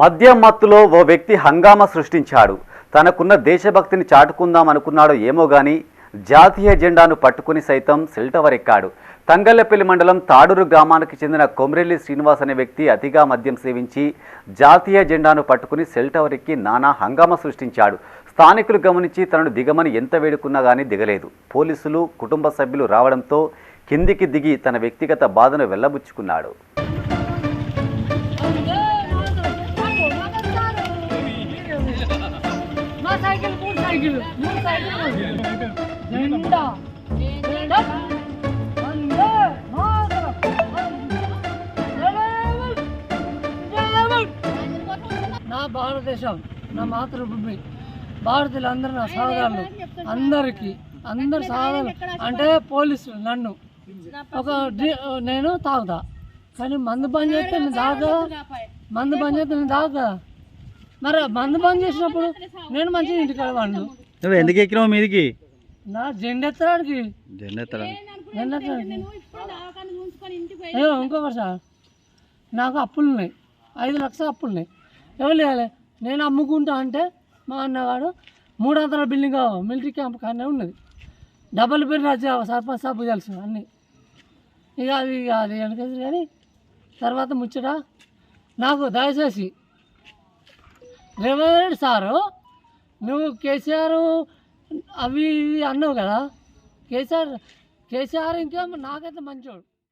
మద్యం మత్తులో ఓ వ్యక్తి హంగామా సృష్టించాడు. తనకున్న దేశభక్తిని చాటుకుందాం అనుకున్నాడో ఏమో గాని జాతీయ జెండాను పట్టుకుని సైతం సెల్ టవర్ ఎక్కాడు మండలం తాడూరు గ్రామానికి చెందిన కొమ్రెల్లి శ్రీనివాస్ అనే వ్యక్తి అతిగా మద్యం సేవించి జాతీయ జెండాను పట్టుకుని సెల్ టవర్ ఎక్కి నానా హంగామా సృష్టించాడు. స్థానికులు గమనించి తనను దిగమని ఎంత వేడుకున్నా గానీ దిగలేదు. పోలీసులు కుటుంబ సభ్యులు రావడంతో కిందికి దిగి తన వ్యక్తిగత బాధను వెళ్ళబుచ్చుకున్నాడు మా సైకిల్ మూడు సైకిల్ మూడు సైకిల్ జెండా వందే మాతరం. నా భారతదేశం నా మాతృభూమి. భారతీయులు అందరూ నా సహోదరులు అందరికీ అందరు సహోదరులు అంటే పోలీసులు నన్ను. ఒక నేను తాగుతా. కానీ మందు పని చేస్తే నేను తాగా మందు పని చేస్తే నేను తాగా మరి మందు బంద్ చేసినప్పుడు నేను మంచిగా ఇంటికి వెళ్ళవాడు నువ్వు ఎందుకు ఎక్కినావు మీదికి? నా జెండా ఎత్తడానికి. జెండా ఎత్తరా జెండా ఎత్తడానికి. ఏ, ఇంకొకటి సార్ నాకు అప్పులు ఉన్నాయి. ఐదు లక్షల అప్పులు ఉన్నాయి. ఎవరు లేవాలి నేను అమ్ముకుంటా అంటే మా అన్నగాడు మూడు వందల బిల్డింగ్ మిలిటరీ క్యాంప్ కానీ ఉన్నది. డబల్ బిల్ రాజా సర్పంచ్ సాబు తెలుసు అన్నీ. ఇక అది ఇక అది వెనకేసి కానీ తర్వాత ముచ్చట నాకు దయచేసి రేవంత్ సారు నువ్వు కేసీఆర్ అవి ఇవి అన్నావు కదా. కేసీఆర్ కేసీఆర్ ఇంకా నాకైతే మంచోడు.